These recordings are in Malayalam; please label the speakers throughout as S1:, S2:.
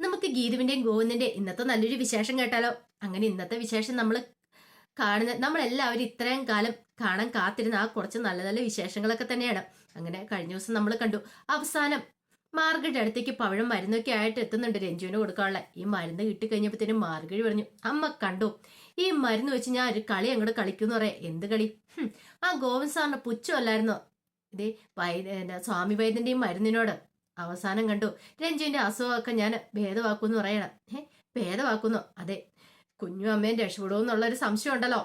S1: നമുക്ക് ഗീതുവിന്റെയും ഗോവിന്ദിന്റെയും ഇന്നത്തെ നല്ലൊരു വിശേഷം കേട്ടാലോ? അങ്ങനെ ഇന്നത്തെ വിശേഷം നമ്മൾ കാണുന്ന നമ്മളെല്ലാവരും ഇത്രയും കാലം കാണാൻ കാത്തിരുന്ന ആ കുറച്ച് നല്ല നല്ല വിശേഷങ്ങളൊക്കെ തന്നെയാണ്. അങ്ങനെ കഴിഞ്ഞ ദിവസം നമ്മൾ കണ്ടു. അവസാനം മാർഗയുടെ അടുത്തേക്ക് പഴം മരുന്നൊക്കെ ആയിട്ട് എത്തുന്നുണ്ട് രഞ്ജുവിന് കൊടുക്കാനുള്ള. ഈ മരുന്ന് കിട്ടിക്കഴിഞ്ഞപ്പോഴത്തേനും മാർഗഴി പറഞ്ഞു അമ്മ കണ്ടു? ഈ മരുന്ന് വെച്ച് ഞാൻ ഒരു കളി അങ്ങോട്ട് കളിക്കുന്നു പറയാം. എന്ത് കളി? ആ ഗോവിന്ദ് സാറിന് പുച്ഛമല്ലായിരുന്നോ? ഇതേ വൈദ്യ സ്വാമി വൈദ്യന്റെയും മരുന്നിനോട്. അവസാനം കണ്ടു. രഞ്ജുവിന്റെ അസുഖമൊക്കെ ഞാൻ ഭേദമാക്കുമെന്ന് പറയണം. ഏ ഭേദമാക്കുന്നു. അതെ കുഞ്ഞു അമ്മയും രക്ഷപ്പെടുമെന്നുള്ള ഒരു സംശയം ഉണ്ടല്ലോ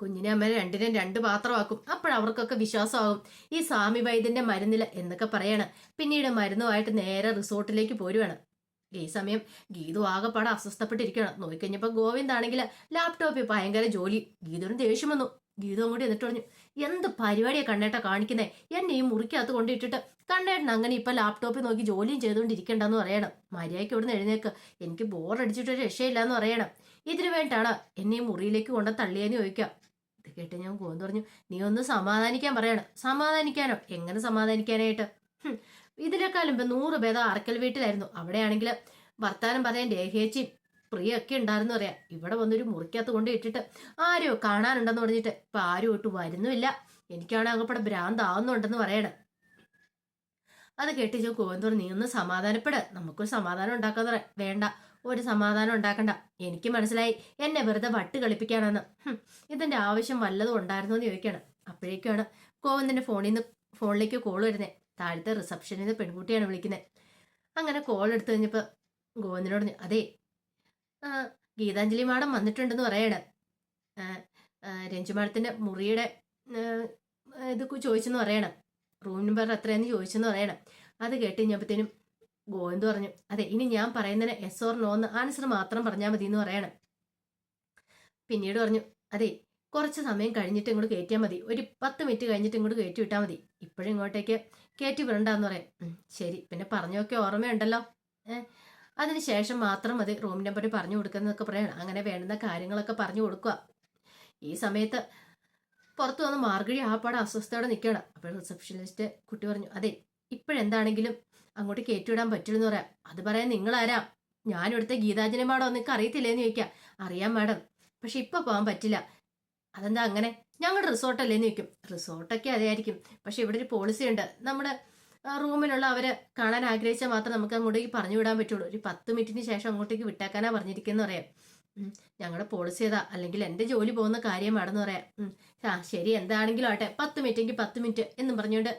S1: കുഞ്ഞിനെ അമ്മ രണ്ടിനും രണ്ട് പാത്രമാക്കും അപ്പോഴവർക്കൊക്കെ വിശ്വാസമാകും. ഈ സ്വാമി വൈദ്യന്റെ മരുന്നില്ല എന്നൊക്കെ പറയാണ്. പിന്നീട് മരുന്നുമായിട്ട് നേരെ റിസോർട്ടിലേക്ക് പോരുവാണ്. ഈ സമയം ഗീതു ആകെപ്പാടെ അസ്വസ്ഥപ്പെട്ടിരിക്കുകയാണ്. നോക്കിക്കഴിഞ്ഞപ്പോ ഗോവിന്ദാണെങ്കിൽ ലാപ്ടോപ്പിൽ ഭയങ്കര ജോലി. ഗീതുവിന് ദേഷ്യം വന്നു. ഗീതു അങ്ങോട്ട് എന്നിട്ട് പറഞ്ഞു എന്ത് പരിപാടിയാണ് കണ്ണേട്ട കാണിക്കുന്നേ? എന്നെ ഈ മുറിക്കകത്ത് കൊണ്ടിട്ടിട്ട് കണ്ണേട്ടൻ അങ്ങനെ ഇപ്പൊ ലാപ്ടോപ്പിൽ നോക്കി ജോലിയും ചെയ്തുകൊണ്ടിരിക്കണ്ടെന്ന് പറയണം. മര്യാദയ്ക്ക് ഇവിടുന്ന് എഴുന്നേക്ക്. എനിക്ക് ബോറടിച്ചിട്ട് ഒരു രക്ഷയില്ലാന്ന് പറയണം. ഇതിനു വേണ്ടിയാണ് എന്നെ ഈ മുറിയിലേക്ക് കൊണ്ട തള്ളിയെന്ന് ചോദിക്കാം ഇത് കേട്ട് ഞാൻ ഗോവിന്ദ് പറഞ്ഞു നീ ഒന്ന് സമാധാനിക്കാൻ പറയണം. സമാധാനിക്കാനോ? എങ്ങനെ സമാധാനിക്കാനായിട്ട്? ഇതിനേക്കാളും ഇപ്പൊ നൂറ് ഭേദം അറക്കൽ വീട്ടിലായിരുന്നു. അവിടെയാണെങ്കിൽ വർത്താനം പറയാൻ രേഖേച്ചിയും പ്രിയൊക്കെ ഉണ്ടായിരുന്നു പറയാം ഇവിടെ വന്നൊരു മുറിക്കകത്ത് കൊണ്ട് ഇട്ടിട്ട് ആരോ കാണാനുണ്ടെന്ന് പറഞ്ഞിട്ട് ഇപ്പൊ ആരും ഒട്ട് വരുന്നുമില്ല. എനിക്കാണ് അങ്ങപ്പടെ ഭ്രാന്താവുന്നുണ്ടെന്ന് പറയണം. അത് കേട്ട് കോവന്തോർ നീ ഒന്ന് സമാധാനപ്പെട്. നമുക്കൊരു സമാധാനം ഉണ്ടാക്കാന്ന് പറയാം വേണ്ട ഒരു സമാധാനം ഉണ്ടാക്കണ്ട. എനിക്ക് മനസ്സിലായി. എന്നെ വെറുതെ വട്ട് കളിപ്പിക്കാനെന്ന്. ഇതിന്റെ ആവശ്യം വല്ലതും ഉണ്ടായിരുന്നോ എന്ന് ചോദിക്കണം. അപ്പോഴേക്കാണ് കോവന്തിന്റെ ഫോണിൽ നിന്ന് ഫോണിലേക്ക് കോൾ വരുന്നത് താഴത്തെ റിസപ്ഷനിൽ നിന്ന് പെൺകുട്ടിയാണ് വിളിക്കുന്നത് അങ്ങനെ കോൾ എടുത്തു കഴിഞ്ഞപ്പോൾ ഗോവിന്ദനോട് അതെ ഗീതാഞ്ജലി മാഡം വന്നിട്ടുണ്ടെന്ന് പറയണം. രഞ്ജു മാഡത്തിന്റെ മുറിയുടെ ഇത് ചോദിച്ചെന്ന് പറയണം. റൂം നമ്പർ എത്രയെന്ന് ചോദിച്ചെന്ന് പറയണം. അത് കേട്ട് കഴിഞ്ഞപ്പോഴത്തേനും ഗോവിന്ദ് പറഞ്ഞു അതെ ഇനി ഞാൻ പറയുന്നതിന് എസ് ഓർ നോ എന്ന് ആൻസർ മാത്രം പറഞ്ഞാൽ മതി എന്ന് പറയണം. പിന്നീട് പറഞ്ഞു അതെ കുറച്ച് സമയം കഴിഞ്ഞിട്ട് ഇങ്ങോട്ട് കയറ്റിയാൽ മതി. ഒരു പത്ത് മിനിറ്റ് കഴിഞ്ഞിട്ട് ഇങ്ങോട്ട് കയറ്റി വിട്ടാൽ മതി. ഇപ്പോഴും ഇങ്ങോട്ടേക്ക് കയറ്റി വിടണ്ടെന്ന് പറയാം. ശരി പിന്നെ പറഞ്ഞൊക്കെ ഓർമ്മയുണ്ടല്ലോ. ഏഹ് അതിന് ശേഷം മാത്രം മതി റൂം നമ്പർ പറഞ്ഞു കൊടുക്കുന്നതൊക്കെ പറയണം. അങ്ങനെ വേണ്ടുന്ന കാര്യങ്ങളൊക്കെ പറഞ്ഞു കൊടുക്കുക. ഈ സമയത്ത് പുറത്തു വന്ന് മാർഗഴി ആപ്പാടെ പാടെ അസ്വസ്ഥയോടെ നിൽക്കണം അപ്പോൾ റിസപ്ഷനിസ്റ്റ് കുട്ടി പറഞ്ഞു അതെ ഇപ്പോഴെന്താണെങ്കിലും അങ്ങോട്ട് കയറ്റിവിടാൻ പറ്റുള്ളൂ എന്ന് പറയാം. അത് പറയാൻ നിങ്ങളാരാ? ഞാൻ ഇവിടുത്തെ ഗീതാഞ്ജലി മാഡം നിങ്ങൾക്ക് അറിയത്തില്ലേന്ന് ചോദിക്കാം. അറിയാം മാഡം. പക്ഷെ ഇപ്പൊ പോകാൻ പറ്റില്ല. അതെന്താ അങ്ങനെ? ഞങ്ങളുടെ റിസോർട്ടല്ലേന്ന് ചോദിക്കും. റിസോർട്ടൊക്കെ അതായിരിക്കും പക്ഷെ ഇവിടെ ഒരു പോളിസി ഉണ്ട്. നമ്മുടെ റൂമിലുള്ള അവരെ കാണാൻ ആഗ്രഹിച്ചാൽ മാത്രം നമുക്ക് അങ്ങോട്ടേക്ക് പറഞ്ഞു വിടാൻ പറ്റുള്ളൂ. ഒരു പത്ത് മിനിറ്റിന് ശേഷം അങ്ങോട്ടേക്ക് വിട്ടേക്കാനാ പറഞ്ഞിരിക്കുന്നു പറയാം. ഞങ്ങളുടെ പോളിസി ഏതാ? അല്ലെങ്കിൽ എന്റെ ജോലി പോകുന്ന കാര്യമാണെന്ന് പറയാം. ആ ശരി എന്താണെങ്കിലും ആട്ടെ പത്ത് മിനിറ്റെങ്കിൽ പത്ത് മിനിറ്റ് എന്നും പറഞ്ഞുകൊണ്ട്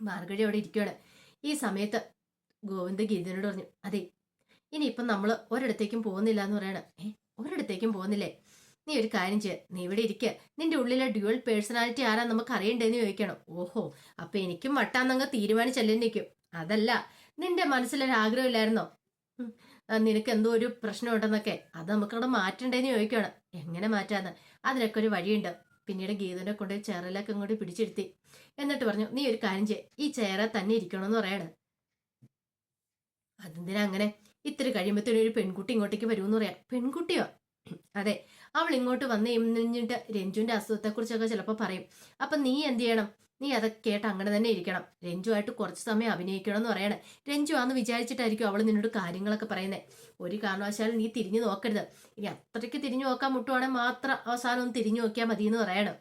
S1: മാർഗഴി അവിടെ ഇരിക്കുകയാണ് ഈ സമയത്ത് ഗോവിന്ദ ഗീതനോട് പറഞ്ഞു അതെ ഇനിയിപ്പം നമ്മൾ ഒരിടത്തേക്കും പോകുന്നില്ല എന്ന് പറയണം. ഏ ഒരിടത്തേക്കും പോകുന്നില്ലേ? നീ ഒരു കാര്യം ചെയ്യ. നീ ഇവിടെ ഇരിക്കുക നിന്റെ ഉള്ളിലെ ഡ്യുവൽ പേഴ്സണാലിറ്റി ആരാ നമുക്ക് അറിയണ്ടെന്ന് ചോദിക്കണം. ഓഹോ അപ്പൊ എനിക്കും വട്ടാന്നങ്ങ് തീരുമാനിച്ചല്ലേ അതല്ല നിന്റെ മനസ്സിലൊരു ആഗ്രഹമില്ലായിരുന്നോ ഉം, നിനക്ക് എന്തോ ഒരു പ്രശ്നമുണ്ടെന്നൊക്കെ. അത് നമുക്കവിടെ മാറ്റണ്ടേന്ന് ചോദിക്കണം. എങ്ങനെ മാറ്റാന്ന്? അതിനൊക്കെ ഒരു വഴിയുണ്ട്. പിന്നീട് ഗീതനെ കൊണ്ട് ചെയറിലൊക്കെ ഇങ്ങോട്ട് പിടിച്ചിരുത്തി. എന്നിട്ട് പറഞ്ഞു നീ ഒരു കാര്യം ചെയ്യ. ഈ ചെയറ തന്നെ ഇരിക്കണമെന്ന് പറയാണ്. അതെന്തിനാ അങ്ങനെ? ഇത്തിരി കഴിയുമ്പോഴത്തേനും ഒരു പെൺകുട്ടി ഇങ്ങോട്ടേക്ക് വരുമെന്ന് പറയാം. പെൺകുട്ടിയോ? അതെ അവൾ ഇങ്ങോട്ട് വന്ന് ഇന്നിട്ട് രഞ്ജുവിന്റെ അസുഖത്തെക്കുറിച്ചൊക്കെ ചിലപ്പോൾ പറയും. അപ്പൊ നീ എന്ത് ചെയ്യണം? നീ അതൊക്കെ കേട്ട് അങ്ങനെ തന്നെ ഇരിക്കണം. രഞ്ജുവായിട്ട് കുറച്ച് സമയം അഭിനയിക്കണം എന്ന് പറയണേ. രഞ്ജു ആന്ന് വിചാരിച്ചിട്ടായിരിക്കും അവൾ നിന്നോട് കാര്യങ്ങളൊക്കെ പറയുന്നത് ഒരു കാരണവശാലും നീ തിരിഞ്ഞു നോക്കരുത്. ഇനി അത്രയ്ക്ക് തിരിഞ്ഞു നോക്കാൻ മുട്ടുവാണെങ്കിൽ മാത്രം അവസാനം ഒന്ന് തിരിഞ്ഞു നോക്കിയാൽ മതി എന്ന് പറയണം.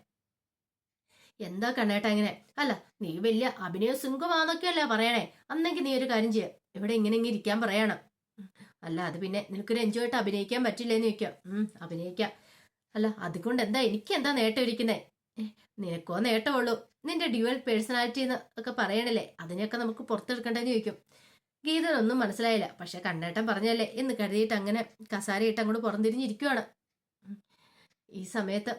S1: എന്താ കണ്ണേട്ട ഇങ്ങനെ? അല്ല നീ വലിയ അഭിനയ സിംഗമാന്നൊക്കെയല്ല പറയണേ? അന്നെങ്കിൽ നീ ഒരു കാര്യം ചെയ്യ. ഇവിടെ ഇങ്ങനെ ഇങ്ങനെ ഇരിക്കാൻ പറയണം. അല്ല അത് പിന്നെ നിനക്കൊരു എൻജോയ്ട്ട് അഭിനയിക്കാൻ പറ്റില്ലേന്ന് ചോദിക്കാം. അഭിനയിക്കാം. അല്ല അതുകൊണ്ട് എന്താ എനിക്ക് എന്താ നേട്ടം ഇരിക്കുന്നേ നിനക്കോ നേട്ടമുള്ളൂ. നിന്റെ ഡ്യുവൽ പേഴ്സണാലിറ്റി എന്ന് ഒക്കെ പറയണല്ലേ അതിനെയൊക്കെ നമുക്ക് പുറത്തെടുക്കണ്ടെന്ന് ചോദിക്കും. ഗീതനൊന്നും മനസ്സിലായില്ല പക്ഷെ കണ്ണേട്ടൻ പറഞ്ഞല്ലേ എന്ന് കരുതിയിട്ട് അങ്ങനെ കസാരയിട്ട് അങ്ങോട്ട് പുറംതിരിഞ്ഞിരിക്കുവാണ്. ഈ സമയത്ത്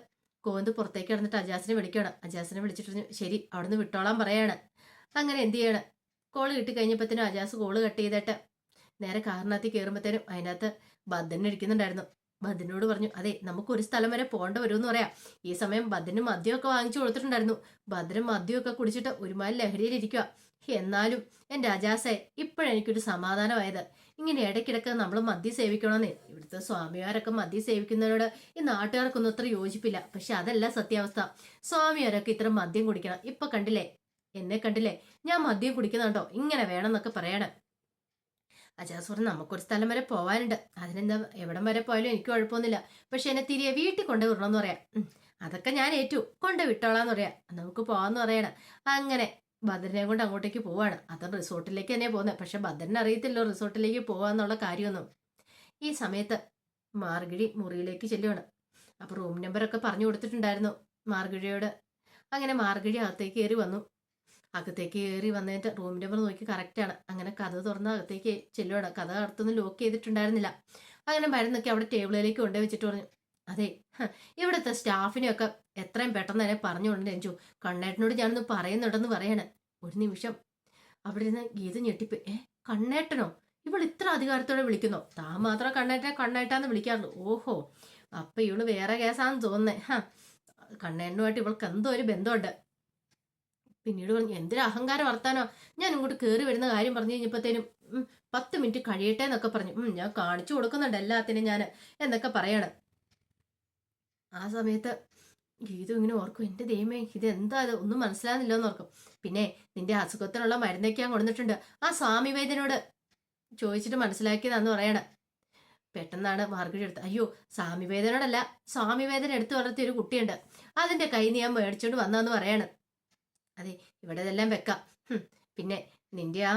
S1: കോന്ത് പുറത്തേക്ക് കിടന്നിട്ട് അജാസിനെ വിളിക്കുകയാണ്. അജാസിനെ വിളിച്ചിട്ട് ശരി അവിടുന്ന് വിട്ടോളാൻ പറയാണ്. അങ്ങനെ എന്ത് ചെയ്യണം? കോൾ കിട്ടിക്കഴിഞ്ഞപ്പോഴത്തേനും അജാസ് കോൾ കട്ട് ചെയ്തിട്ട് നേരെ കാറിനകത്ത് കയറുമ്പോഴത്തേനും അതിനകത്ത് ബദ്ധനെ ഇരിക്കുന്നുണ്ടായിരുന്നു ബദ്ധനോട് പറഞ്ഞു അതെ നമുക്ക് ഒരു സ്ഥലം വരെ പോകേണ്ട എന്ന് പറയാം. ഈ സമയം ബദ്ധന് മദ്യമൊക്കെ വാങ്ങിച്ചു കൊടുത്തിട്ടുണ്ടായിരുന്നു. ബദ്ധനും മദ്യമൊക്കെ കുടിച്ചിട്ട് ഒരുമാതിരി ലഹരിയിലിരിക്കുക എന്നാലും എന്റെ അജാസെ ഇപ്പോഴെനിക്കൊരു സമാധാനമായത്. ഇങ്ങനെ ഇടയ്ക്കിടയ്ക്ക് നമ്മൾ മദ്യം സേവിക്കണമെന്നേ ഇവിടുത്തെ സ്വാമിമാരൊക്കെ മദ്യം സേവിക്കുന്നവരോട് ഈ നാട്ടുകാർക്കൊന്നും അത്ര യോജിപ്പില്ല. പക്ഷെ അതല്ല സത്യാവസ്ഥ. സ്വാമിമാരൊക്കെ ഇത്ര മദ്യം കുടിക്കണം. ഇപ്പൊ കണ്ടില്ലേ? എന്നെ കണ്ടില്ലേ? ഞാൻ മദ്യം കുടിക്കുന്നുണ്ടോ? ഇങ്ങനെ വേണമെന്നൊക്കെ പറയണം. അജാസ് പറഞ്ഞു നമുക്കൊരു സ്ഥലം വരെ പോകാനുണ്ട് അതിനെന്താ എവിടം വരെ പോയാലും എനിക്ക് കുഴപ്പമൊന്നുമില്ല. പക്ഷെ എന്നെ തിരികെ വീട്ടിൽ കൊണ്ട് വിടണമെന്ന് പറയാം അതൊക്കെ ഞാൻ ഏറ്റു. കൊണ്ട് വിട്ടോളാന്ന് പറയാം. നമുക്ക് പോവാന്ന് പറയണം. അങ്ങനെ ഭദ്രനെ കൊണ്ട് അങ്ങോട്ടേക്ക് പോവാണ്. അത് റിസോർട്ടിലേക്ക് തന്നെ പോകുന്നത് പക്ഷെ ഭദ്രനെ അറിയത്തില്ലോ റിസോർട്ടിലേക്ക് പോവാന്നുള്ള കാര്യമൊന്നും. ഈ സമയത്ത് മാർഗിഴി മുറിയിലേക്ക് ചെല്ലുവാണ്. അപ്പോൾ റൂം നമ്പറൊക്കെ പറഞ്ഞു കൊടുത്തിട്ടുണ്ടായിരുന്നു മാർഗിഴിയോട്. അങ്ങനെ മാർഗിഴി അകത്തേക്ക് കയറി വന്നു. അകത്തേക്ക് കയറി വന്നിട്ട് റൂം നമ്പർ നോക്കി കറക്റ്റാണ് അങ്ങനെ കഥ തുറന്ന് അകത്തേക്ക് ചെല്ലുവാണ്. കഥ അടുത്തൊന്നും ലോക്ക് ചെയ്തിട്ടുണ്ടായിരുന്നില്ല. അങ്ങനെ മരുന്നൊക്കെ അവിടെ ടേബിളിലേക്ക് കൊണ്ടേ വെച്ചിട്ട് പറഞ്ഞു അതെ ഇവിടുത്തെ സ്റ്റാഫിനെയൊക്കെ എത്രയും പെട്ടെന്ന് തന്നെ പറഞ്ഞുകൊണ്ട് രഞ്ജു. കണ്ണേട്ടനോട് ഞാനൊന്ന് പറയുന്നുണ്ടെന്ന് പറയാണ്. ഒരു നിമിഷം. അവിടെ നിന്ന് ഗീത ഞെട്ടിപ്പ് ഏ കണ്ണേട്ടനോ? ഇവൾ ഇത്ര അധികാരത്തോടെ വിളിക്കുന്നു? താൻ മാത്രം കണ്ണേട്ടനെ കണ്ണേട്ടാന്ന് വിളിക്കാറുള്ളൂ. ഓഹോ അപ്പൊ ഇവൾ വേറെ കേസാന്ന് തോന്നുന്നേ. ഹാ കണ്ണേട്ടനുമായിട്ട് ഇവൾക്ക് എന്തോ ഒരു ബന്ധമുണ്ട്. പിന്നീട് പറഞ്ഞു എന്തൊരു അഹങ്കാരം വർത്താനോ? ഞാൻ ഇങ്ങോട്ട് കയറി വരുന്ന കാര്യം പറഞ്ഞു കഴിഞ്ഞപ്പോഴത്തേനും പത്ത് മിനിറ്റ് കഴിയട്ടെ എന്നൊക്കെ പറഞ്ഞു. ഞാൻ കാണിച്ചു കൊടുക്കുന്നുണ്ട് എല്ലാത്തിനും ഞാൻ എന്നൊക്കെ പറയണം. ആ സമയത്ത് ഗീതു ഇങ്ങനെ ഓർക്കും എന്റെ ദൈവമേ ഇത്? എന്താ അത് ഒന്നും മനസ്സിലാകുന്നില്ല എന്ന് ഓർക്കും. പിന്നെ നിന്റെ അസുഖത്തിനുള്ള മരുന്നൊക്കെ ഞാൻ കൊടുത്തിട്ടുണ്ട്. ആ സ്വാമി വൈദ്യനോട് ചോദിച്ചിട്ട് മനസ്സിലാക്കിയതാന്ന് പറയണം. പെട്ടെന്നാണ് മാർഗഴി എടുത്ത് അയ്യോ സ്വാമി വേദനയോടല്ല സ്വാമി വേദന എടുത്തു വളർത്തിയ ഒരു കുട്ടിയുണ്ട്. അതിന്റെ കൈ നീ ഞാൻ മേടിച്ചോണ്ട് വന്നാന്ന് പറയാണ്. അതെ ഇവിടെ ഇതെല്ലാം വെക്കാം പിന്നെ നിന്റെ ആ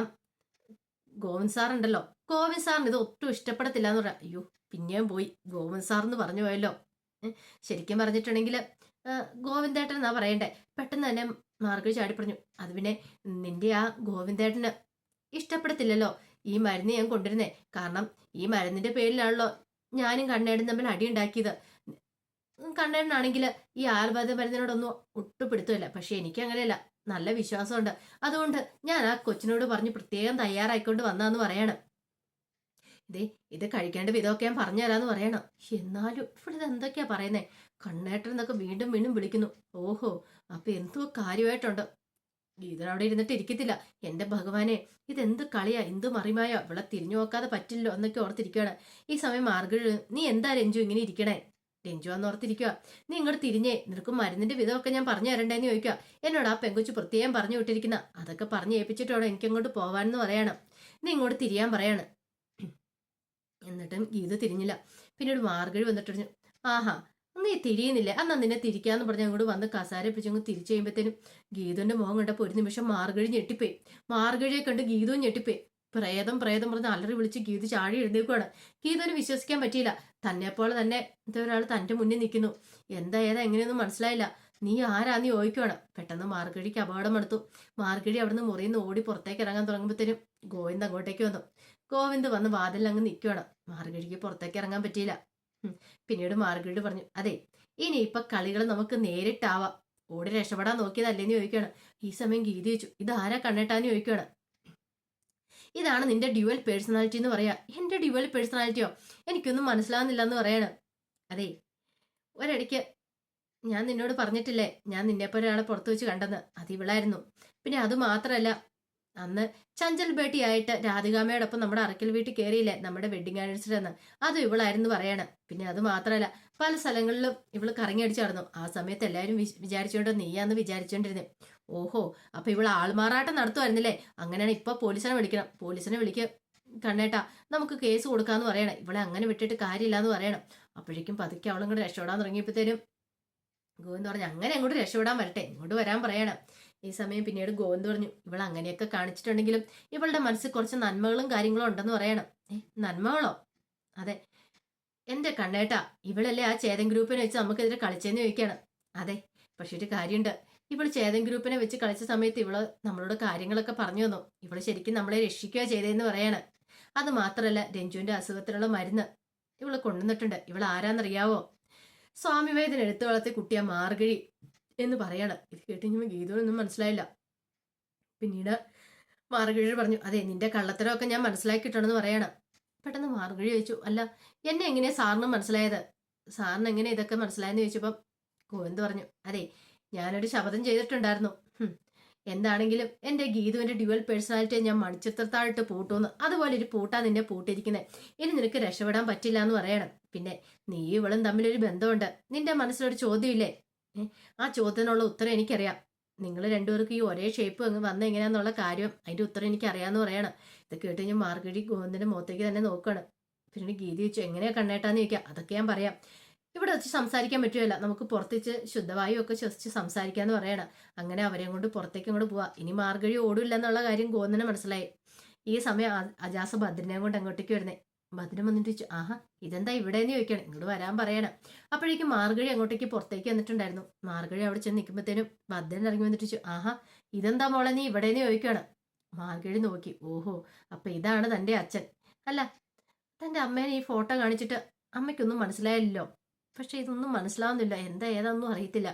S1: ഗോവിന്ദ് സാർ ഉണ്ടല്ലോ. ഗോവിന്ദ് സാറിന് ഇത് ഒട്ടും ഇഷ്ടപ്പെടത്തില്ല എന്ന് പറയാം. അയ്യോ പിന്നെയും പോയി. ഗോവിന്ദ് സാർ എന്ന് പറഞ്ഞു പോയല്ലോ. ശരിക്കും പറഞ്ഞിട്ടുണ്ടെങ്കിൽ ഗോവിന്ദേട്ടൻ എന്നാ പറയണ്ടേ? പെട്ടെന്ന് തന്നെ മാർഗഴി ചാടി പറഞ്ഞു. അത് പിന്നെ നിന്റെ ആ ഗോവിന്ദേട്ടന് ഇഷ്ടപ്പെടത്തില്ലല്ലോ. ഈ മരുന്ന് ഞാൻ കൊണ്ടുവരുന്നേ. കാരണം ഈ മരുന്നിന്റെ പേരിലാണല്ലോ ഞാനും കണ്ണേടും തമ്മിൽ അടിയുണ്ടാക്കിയത്. കണ്ണേടനാണെങ്കിൽ ഈ ആയുർവേദ മരുന്നിനോടൊന്നും ഒട്ടും പിടുത്തമില്ല പക്ഷെ എനിക്ക് അങ്ങനെയല്ല നല്ല വിശ്വാസമുണ്ട്. അതുകൊണ്ട് ഞാൻ ആ കൊച്ചിനോട് പറഞ്ഞ് പ്രത്യേകം തയ്യാറായിക്കൊണ്ട് വന്നാന്ന് പറയണം. ഇതേ ഇത് കഴിക്കേണ്ട വിധമൊക്കെ ഞാൻ പറഞ്ഞു തരാന്ന് പറയണം. എന്നാലും ഇവിടെ എന്തൊക്കെയാ പറയുന്നേ? കണ്ണേട്ടൻ എന്നൊക്കെ വീണ്ടും വീണ്ടും വിളിക്കുന്നു. ഓഹോ അപ്പൊ എന്തോ കാര്യമായിട്ടുണ്ട്. ഗീതൻ അവിടെ ഇരുന്നിട്ട് ഇരിക്കത്തില്ല. എന്റെ ഭഗവാനെ ഇതെന്ത് കളിയാ? എന്ത് മറിമായോ? ഇവിടെ തിരിഞ്ഞു നോക്കാതെ പറ്റില്ലോ എന്നൊക്കെ ഓർത്തിരിക്കുകയാണ് ഈ സമയം മാർഗഴി നീ എന്താ രഞ്ജു ഇങ്ങനെ ഇരിക്കണേ? രഞ്ജു എന്ന് ഓർത്തിരിക്കുക നീ ഇങ്ങോട്ട് തിരിഞ്ഞേ നിനക്ക് മരുന്നിന്റെ വിധമൊക്കെ ഞാൻ പറഞ്ഞു തരണ്ടേന്ന് ചോദിക്കുക. എന്നോട് ആ പെങ്കുച്ചു പ്രത്യേകം പറഞ്ഞു വിട്ടിരിക്കുന്ന. അതൊക്കെ പറഞ്ഞു ഏൽപ്പിച്ചിട്ടോടെ എനിക്ക് അങ്ങോട്ട് പോവാനെന്ന് പറയണം. നീ ഇങ്ങോട്ട് തിരിയാൻ പറയാണ്. എന്നിട്ടും ഗീത തിരിഞ്ഞില്ല. പിന്നീട് മാർഗഴി വന്നിട്ട് ആഹാ നീ തിരിയുന്നില്ല? അന്നാ നിന്നെ തിരിക്കാന്ന് പറഞ്ഞ് അങ്ങോട്ട് വന്ന് കസാര പിടിച്ചങ്ങ് തിരിച്ചു കഴിയുമ്പോഴത്തേനും ഗീതുവിന്റെ മുഖം കണ്ടപ്പോൾ ഒരു നിമിഷം മാർഗഴി ഞെട്ടിപ്പോയി. മാർഗഴിയെ കണ്ട് ഗീതവും ഞെട്ടിപ്പോയി. പ്രേതം പ്രേതം പറഞ്ഞ് അലറി വിളിച്ച് ഗീത ചാടി എഴുന്നേക്കുവാണ്. ഗീതന് വിശ്വസിക്കാൻ പറ്റിയില്ല. തന്നെ പോലെ തന്നെ ഇതേ ഒരാൾ തന്റെ മുന്നിൽ നിൽക്കുന്നു. എന്താ ഏതാ എങ്ങനെയൊന്നും മനസ്സിലായില്ല. നീ ആരാന്ന് ചോദിക്കുവാണ്. പെട്ടെന്ന് മാർഗഴിക്ക് അപകടം എടുത്തു മാർഗഴി അവിടുന്ന് മുറിയിൽ നിന്ന് ഓടി പുറത്തേക്ക് ഇറങ്ങാൻ തുടങ്ങുമ്പോഴത്തേനും ഗോവിന്ദ് അങ്ങോട്ടേക്ക് വന്നു. ഗോവിന്ദ് വന്ന് വാതിലിൽ അങ്ങ് നിൽക്കുവാണ്. മാർഗഴിക്ക് പുറത്തേക്ക് ഇറങ്ങാൻ പറ്റിയില്ല. പിന്നീട് മാർഗഴി പറഞ്ഞു അതെ ഇനി ഇപ്പൊ കളികൾ നമുക്ക് നേരിട്ടാവാം. ഓടി രക്ഷപ്പെടാൻ നോക്കിയതല്ലേന്ന് ചോദിക്കുകയാണ് ഈ സമയം ഗീതി ചോദിച്ചു ഇതാരാ കണ്ണിട്ടാന്ന് ചോദിക്കുകയാണ് ഇതാണ് നിന്റെ ഡ്യുവൽ പേഴ്സണാലിറ്റി എന്ന് പറയാ. എന്റെ ഡ്യുവൽ പേഴ്സണാലിറ്റിയോ? എനിക്കൊന്നും മനസ്സിലാവുന്നില്ല എന്ന് പറയാണ്. അതെ ഒരിടയ്ക്ക് ഞാൻ നിന്നോട് പറഞ്ഞിട്ടില്ലേ ഞാൻ നിന്നെപ്പോലെ ഒരാളെ പുറത്തു വെച്ച് കണ്ടെന്ന്. അത് ഇവളായിരുന്നു. പിന്നെ അത് മാത്രമല്ല അന്ന് ചഞ്ചൽ ബേട്ടിയായിട്ട് രാധികാമയോടൊപ്പം നമ്മുടെ അറക്കൽ വീട്ടിൽ കയറിയില്ലേ നമ്മുടെ വെഡിങ് ആനിവേഴ്സറി എന്ന് അതും ഇവളായിരുന്നു പറയാണ്. പിന്നെ അത് മാത്രമല്ല പല സ്ഥലങ്ങളിലും ഇവൾ കറങ്ങി അടിച്ചു നടന്നു. ആ സമയത്ത് എല്ലാവരും വിചാരിച്ചുകൊണ്ട് നീയാന്ന് വിചാരിച്ചോണ്ടിരുന്നേ. ഓഹോ അപ്പൊ ഇവിടെ ആൾമാറാട്ടം നടത്തുമായിരുന്നില്ലേ അങ്ങനെയാണ് ഇപ്പൊ പോലീസിനെ വിളിക്കണം. പോലീസിനെ വിളിക്ക കണ്ണേട്ടാ നമുക്ക് കേസ് കൊടുക്കാന്ന് പറയണം. ഇവളെ അങ്ങനെ വിട്ടിട്ട് കാര്യമില്ല എന്ന് പറയണം. അപ്പോഴേക്കും പതുക്കെ അവളും കൂടെ രക്ഷപ്പെടാൻ തുടങ്ങിയപ്പോഴത്തേനും ഗോവിന്ദ് പറഞ്ഞു അങ്ങനെ അങ്ങോട്ട് രക്ഷപ്പെടാൻ വരട്ടെ. ഇങ്ങോട്ട് വരാൻ പറയണം. ഈ സമയം പിന്നീട് ഗോവിന്ദ് പറഞ്ഞു ഇവൾ അങ്ങനെയൊക്കെ കാണിച്ചിട്ടുണ്ടെങ്കിലും ഇവളുടെ മനസ്സിൽ കുറച്ച് നന്മകളും കാര്യങ്ങളും ഉണ്ടെന്ന് പറയണം. ഏ നന്മകളോ? അതെ. എന്റെ കണ്ണേട്ടാ ഇവളല്ലേ ആ ചേതൻ ഗ്രൂപ്പിനെ വെച്ച് നമുക്കെതിരെ കളിച്ചെന്ന് ചോദിക്കണം. അതെ പക്ഷേ ഒരു കാര്യമുണ്ട്. ഇവൾ ചേതൻ ഗ്രൂപ്പിനെ വെച്ച് കളിച്ച സമയത്ത് ഇവൾ നമ്മളോട് കാര്യങ്ങളൊക്കെ പറഞ്ഞു തന്നു. ഇവൾ ശരിക്കും നമ്മളെ രക്ഷിക്കുക ചെയ്തതെന്ന് പറയാണ്. അത് മാത്രമല്ല രഞ്ജുവിന്റെ അസുഖത്തിനുള്ള മരുന്ന് ഇവൾ കൊണ്ടുവന്നിട്ടുണ്ട്. ഇവൾ ആരാന്നറിയാവോ? സ്വാമി വേദന എടുത്തു വളർത്തി കുട്ടിയ മാർഗഴി എന്ന് പറയാണ്. ഇത് കേട്ട് കഴിഞ്ഞപ്പോൾ മനസ്സിലായില്ല. പിന്നീട് മാർഗഴി പറഞ്ഞു അതെ നിന്റെ കള്ളത്തരമൊക്കെ ഞാൻ മനസ്സിലാക്കിയിട്ടുണ്ടെന്ന് പറയാണ്. പെട്ടെന്ന് മാർഗഴി ചോദിച്ചു അല്ല എന്നെ എങ്ങനെയാ സാറിന് മനസ്സിലായത്? സാറിന് എങ്ങനെ ഇതൊക്കെ മനസ്സിലായെന്ന് ചോദിച്ചപ്പം ഗോവിന്ദ് പറഞ്ഞു അതെ ഞാനൊരു ശപഥം ചെയ്തിട്ടുണ്ടായിരുന്നു. എന്താണെങ്കിലും എന്റെ ഗീതുവിന്റെ ഡ്യുവൽ പേഴ്സണാലിറ്റിയെ ഞാൻ മണിച്ചിത്രത്താഴിട്ട് പൂട്ടുമെന്ന്. അതുപോലെ ഒരു പൂട്ടാ നിന്നെ പൂട്ടിയിരിക്കുന്നത് ഇനി നിനക്ക് രക്ഷപ്പെടാൻ പറ്റില്ല എന്ന് പറയണം. പിന്നെ നീ ഇവളും തമ്മിലൊരു ബന്ധമുണ്ട്. നിന്റെ മനസ്സിലൊരു ചോദ്യമില്ലേ? ആ ചോദ്യത്തിനുള്ള ഉത്തരം എനിക്കറിയാം. നിങ്ങൾ രണ്ടുപേർക്ക് ഈ ഒരേ ഷേപ്പ് അങ്ങ് വന്ന എങ്ങനെയാന്നുള്ള കാര്യം അതിന്റെ ഉത്തരം എനിക്ക് അറിയാന്ന് പറയണം. ഇത് കേട്ട് ഞാൻ മാർഗടി ഗോവിന്ദന്റെ മുഖത്തേക്ക് തന്നെ നോക്കണം. പിന്നെ ഗീതി വെച്ചു എങ്ങനെയാ കണ്ണേട്ടാന്ന് ചോദിക്കാം അതൊക്കെ ഞാൻ പറയാം. ഇവിടെ വെച്ച് സംസാരിക്കാൻ പറ്റുമല്ല നമുക്ക് പുറത്തേച്ച് ശുദ്ധവായു ഒക്കെ ശ്വസിച്ച് സംസാരിക്കാന്ന് പറയണം. അങ്ങനെ അവരെ കൊണ്ട് പുറത്തേക്ക് അങ്ങോട്ട് പോവാ. ഇനി മാർഗഴി ഓടില്ല എന്നുള്ള കാര്യം ഗോന്നിനെ മനസ്സിലായി. ഈ സമയം അജാസ ഭദ്രനെ കൊണ്ട് അങ്ങോട്ടേക്ക് വരുന്നേ. ഭദ്രൻ വന്നിട്ട് ചോദിച്ചു ആഹാ ഇതെന്താ ഇവിടെന്ന് ചോദിക്കണം. ഇങ്ങോട്ട് വരാൻ പറയണം. അപ്പോഴേക്കും മാർഗഴി അങ്ങോട്ടേക്ക് പുറത്തേക്ക് വന്നിട്ടുണ്ടായിരുന്നു. മാർഗഴി അവിടെ ചെന്ന് നിൽക്കുമ്പോഴത്തേനും ഭദ്രൻ ഇറങ്ങി വന്നിട്ട് ചോദിച്ചു ആഹാ ഇതെന്താ മോളെ നീ ഇവിടെന്ന് ചോദിക്കണം? മാർഗഴി നോക്കി ഓഹോ അപ്പൊ ഇതാണ് തന്റെ അച്ഛൻ. അല്ല തന്റെ അമ്മേനെ ഈ ഫോട്ടോ കാണിച്ചിട്ട് അമ്മയ്ക്കൊന്നും മനസ്സിലായില്ലല്ലോ. പക്ഷെ ഇതൊന്നും മനസ്സിലാവുന്നില്ല. എന്താ ഏതാണെന്നും അറിയത്തില്ല.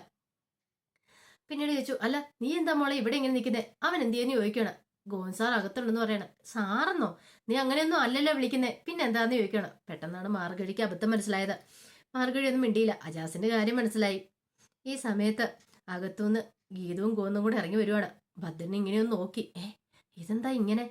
S1: പിന്നീട് ചോദിച്ചു അല്ല നീ എന്താ മോളെ ഇവിടെ ഇങ്ങനെ നിൽക്കുന്നേ? അവൻ എന്തിയെന്ന് ചോദിക്കണം ഗോവൻ സാർ അകത്തുണ്ടെന്ന് പറയണം. സാറെന്നോ? നീ അങ്ങനെയൊന്നും അല്ലല്ലോ വിളിക്കുന്നേ. പിന്നെ എന്താന്ന് ചോദിക്കണം പെട്ടെന്നാണ് മാർഗഴിക്ക് അബദ്ധം മനസ്സിലായത്. മാർഗഴി ഒന്നും മിണ്ടിയില്ല. അജാസിന്റെ കാര്യം മനസ്സിലായി. ഈ സമയത്ത് അകത്തുനിന്ന് ഗീതവും ഗോന്നും കൂടെ ഇറങ്ങി വരുവാണ്. ഭദ്രൻ ഇങ്ങനെയൊന്ന് നോക്കി. ഏ ഇതെന്താ ഇങ്ങനെ?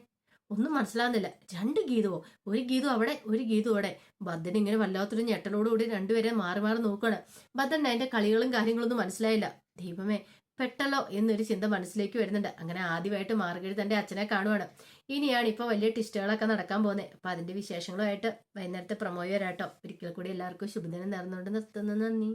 S1: ഒന്നും മനസ്സിലാകുന്നില്ല രണ്ട് ഗീതവോ? ഒരു ഗീതു അവിടെ ഒരു ഗീതു അവിടെ ഭദ്രൻ ഇങ്ങനെ വല്ലാത്തൊരു ഞെട്ടലോടുകൂടി രണ്ടുപേരെ മാറി മാറി നോക്കുകയാണ് ഭദ്രൻ അതിന്റെ കളികളും കാര്യങ്ങളൊന്നും മനസ്സിലായില്ല. ദൈവമേ പെട്ടല്ലോ എന്നൊരു ചിന്ത മനസ്സിലേക്ക് വരുന്നുണ്ട്. അങ്ങനെ ആദ്യമായിട്ട് മാർഗഴി തന്റെ അച്ഛനെ കാണുവാണ്. ഇനിയാണ് ഇപ്പൊ വലിയ ടിസ്റ്റുകളൊക്കെ നടക്കാൻ പോകുന്നത്. അപ്പൊ അതിന്റെ വിശേഷങ്ങളുമായിട്ട് വൈകുന്നേരത്തെ പ്രമോയ വരാട്ടോ ഒരിക്കൽ കൂടി എല്ലാവർക്കും ശുഭദിനം നേർന്നുകൊണ്ട് നിർത്തുന്നു. നന്ദി.